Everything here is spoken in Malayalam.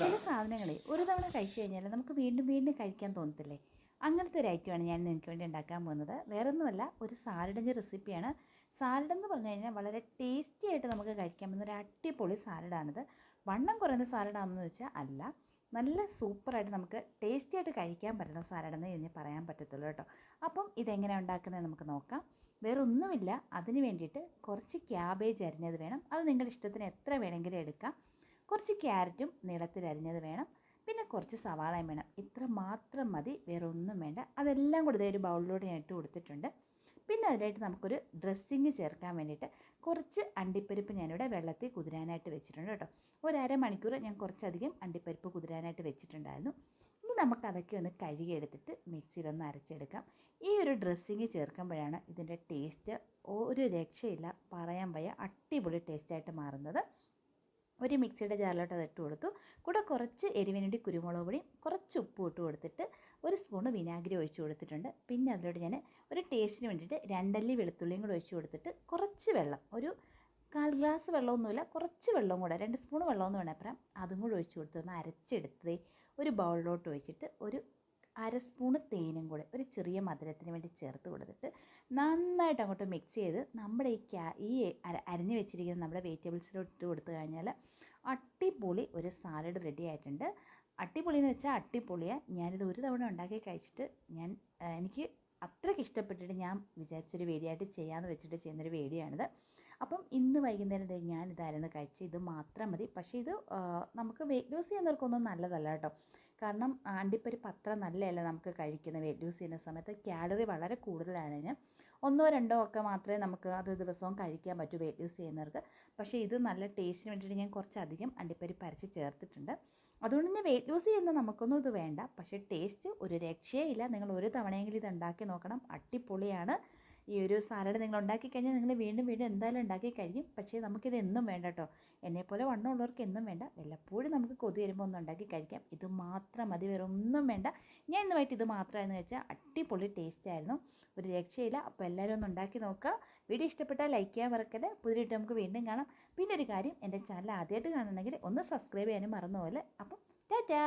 ചില സാധനങ്ങളെ ഒരു തവണ കഴിച്ചു കഴിഞ്ഞാൽ നമുക്ക് വീണ്ടും വീണ്ടും കഴിക്കാൻ തോന്നത്തില്ലേ? അങ്ങനത്തെ ഒരു ഐറ്റമാണ് ഞാൻ നിനക്ക് വേണ്ടി ഉണ്ടാക്കാൻ പോകുന്നത്. വേറൊന്നുമല്ല ഒരു സാലഡിന്റെ റെസിപ്പിയാണ് സാലഡ് എന്ന് പറഞ്ഞു കഴിഞ്ഞാൽ വളരെ ടേസ്റ്റി ആയിട്ട് നമുക്ക് കഴിക്കാൻ പറ്റുന്ന ഒരു അടിപൊളി സാലഡാണിത് വണ്ണം കുറയുന്ന സാലഡാണെന്ന് വെച്ചാൽ അല്ല നല്ല സൂപ്പറായിട്ട് നമുക്ക് ടേസ്റ്റി ആയിട്ട് കഴിക്കാൻ പറ്റുന്ന സാലഡെന്ന് ഇതിന് പറയാൻ പറ്റത്തുള്ളൂ കേട്ടോ. അപ്പം ഇതെങ്ങനെ ഉണ്ടാക്കുന്നത് നമുക്ക് നോക്കാം. വേറെ ഒന്നുമില്ല അതിന് വേണ്ടിയിട്ട് കുറച്ച് ക്യാബേജ് അരിഞ്ഞത് വേണം. അത് നിങ്ങളുടെ ഇഷ്ടത്തിന് എത്ര വേണമെങ്കിലും എടുക്കാം. കുറച്ച് ക്യാരറ്റും നീളത്തിൽ അരിഞ്ഞത് വേണം. പിന്നെ കുറച്ച് സവാളയും വേണം. ഇത്ര മാത്രം മതി. വേറെ ഒന്നും വേണ്ട. അതെല്ലാം കൂടി ഒരു ബൗളിലോട്ട് ഞാൻ ഇട്ട് കൊടുത്തിട്ടുണ്ട്. പിന്നെ അതിലായിട്ട് നമുക്കൊരു ഡ്രസ്സിങ് ചേർക്കാൻ വേണ്ടിയിട്ട് കുറച്ച് അണ്ടിപ്പരിപ്പ് ഞാനിവിടെ വെള്ളത്തിൽ കുതിരാനായിട്ട് വെച്ചിട്ടുണ്ട് കേട്ടോ. ഒരു അരമണിക്കൂർ ഞാൻ കുറച്ചധികം അണ്ടിപ്പരിപ്പ് കുതിരാനായിട്ട് വെച്ചിട്ടുണ്ടായിരുന്നു. നമുക്ക് അതൊക്കെ ഒന്ന് കഴുകിയെടുത്തിട്ട് മിക്സിയിലൊന്ന് അരച്ചെടുക്കാം. ഈ ഒരു ഡ്രസ്സിങ് ചേർക്കുമ്പോഴാണ് ഇതിന്റെ ടേസ്റ്റ് ഒരു രക്ഷയില്ല പറയാൻ വയ്യ അടിപൊളി ടേസ്റ്റായിട്ട് മാറുന്നത്. ഒരു മിക്സിയുടെ ജാറിലോട്ട് അത് ഇട്ട് കൊടുത്തു. കൂടെ കുറച്ച് എരിവിന് വേണ്ടി കുരുമുളക് പൊടിയും കുറച്ച് ഉപ്പും ഇട്ട് കൊടുത്തിട്ട് ഒരു സ്പൂണ് വിനാഗിരി ഒഴിച്ച് കൊടുത്തിട്ടുണ്ട്. പിന്നെ അതിലോട്ട് ഞാൻ ഒരു ടേസ്റ്റിന് വേണ്ടിയിട്ട് രണ്ടല്ലി വെളുത്തുള്ളിയും കൂടെ ഒഴിച്ച് കൊടുത്തിട്ട് കുറച്ച് വെള്ളം ഒരു കാൽ ഗ്ലാസ് വെള്ളമൊന്നുമില്ല കുറച്ച് വെള്ളവും കൂടെ രണ്ട് സ്പൂൺ വെള്ളമൊന്നും വേണം അപ്പുറം അതും കൂടെ ഒഴിച്ച് കൊടുത്ത് ഒന്ന് അരച്ചെടുത്ത് ഒരു ബൗളിലോട്ട് ഒഴിച്ചിട്ട് ഒരു അര സ്പൂണ് തേനും കൂടെ ഒരു ചെറിയ മധുരത്തിന് വേണ്ടി ചേർത്ത് കൊടുത്തിട്ട് നന്നായിട്ട് അങ്ങോട്ട് മിക്സ് ചെയ്ത് നമ്മുടെ ഈ ക്യാ ഈ അര അരിഞ്ഞ് വെച്ചിരിക്കുന്ന നമ്മുടെ വെജിറ്റബിൾസിലോട്ട് ഇട്ട് കൊടുത്തു കഴിഞ്ഞാൽ അടിപൊളി ഒരു സാലഡ് റെഡി ആയിട്ടുണ്ട്. അടിപൊളി എന്ന് വെച്ചാൽ അടിപൊളിയാണ് ഞാനിത് ഒരു തവണ ഉണ്ടാക്കി കഴിച്ചിട്ട് ഞാൻ എനിക്ക് അത്രയ്ക്ക് ഇഷ്ടപ്പെട്ടിട്ട് ഞാൻ വിചാരിച്ചൊരു വേടിയായിട്ട് ചെയ്യാമെന്ന് വെച്ചിട്ട് ചെയ്യുന്നൊരു വേടിയാണിത് അപ്പം ഇന്ന് വൈകുന്നേരം ഞാൻ ഇതായിരുന്നു കഴിച്ചത്. ഇത് മാത്രം മതി. പക്ഷേ ഇത് നമുക്ക് വെയിറ്റ് ലൂസ് ചെയ്യുന്നവർക്കൊന്നും നല്ലതല്ല കേട്ടോ. കാരണം അണ്ടിപ്പരിപ്പ് അത്ര നല്ലതല്ല നമുക്ക് കഴിക്കുന്ന വെയിറ്റ് ലൂസ് ചെയ്യുന്ന സമയത്ത്. കാലറി വളരെ കൂടുതലാണ് ഒന്നോ രണ്ടോ ഒക്കെ മാത്രമേ നമുക്ക് അത് ദിവസവും കഴിക്കാൻ പറ്റൂ വെയിറ്റ് ലൂസ് ചെയ്യുന്നവർക്ക്. പക്ഷേ ഇത് നല്ല ടേസ്റ്റിന് വേണ്ടിയിട്ട് ഞാൻ കുറച്ചധികം അണ്ടിപ്പരിപ്പ് അരച്ച് ചേർത്തിട്ടുണ്ട്. അതുകൊണ്ട് തന്നെ വെയിറ്റ് ലൂസ് ചെയ്യുന്ന നമുക്കൊന്നും ഇത് വേണ്ട. പക്ഷേ ടേസ്റ്റ് ഒരു രക്ഷയേ ഇല്ല നിങ്ങൾ ഒരു തവണയെങ്കിലും ഇത് ഉണ്ടാക്കി നോക്കണം. അടിപൊളിയാണ്. ഈ ഒരു സാലഡ് നിങ്ങൾ ഉണ്ടാക്കി കഴിഞ്ഞാൽ നിങ്ങൾ വീണ്ടും വീണ്ടും എന്തായാലും ഉണ്ടാക്കി കഴിയും. പക്ഷേ നമുക്കിത് എന്നും വേണ്ട കേട്ടോ എന്നെപ്പോലെ വണ്ണമുള്ളവർക്ക് എന്നും വേണ്ട. വല്ലപ്പോഴും നമുക്ക് കൊതി വരുമ്പോൾ ഒന്ന് ഉണ്ടാക്കി കഴിക്കാം. ഇത് മാത്രം മതി. വേറെ ഒന്നും വേണ്ട. ഞാൻ ഇന്ന് വൈകിട്ട് ഇത് മാത്രമായിരുന്നു വെച്ചാൽ അടിപൊളി ടേസ്റ്റ് ആയിരുന്നു. ഒരു രക്ഷയില്ല. അപ്പോൾ എല്ലാവരും ഒന്ന് ഉണ്ടാക്കി നോക്കുക. വീഡിയോ ഇഷ്ടപ്പെട്ടാൽ ലൈക്ക് ചെയ്യാൻ മറക്കരുത്. പുതിയിട്ട് നമുക്ക് വീണ്ടും കാണാം. പിന്നെ ഒരു കാര്യം എന്റെ ചാനൽ ആദ്യമായിട്ട് കാണണമെങ്കിൽ ഒന്ന് സബ്സ്ക്രൈബ് ചെയ്യാനും മറന്നുപോലെ അപ്പം ടാറ്റാ!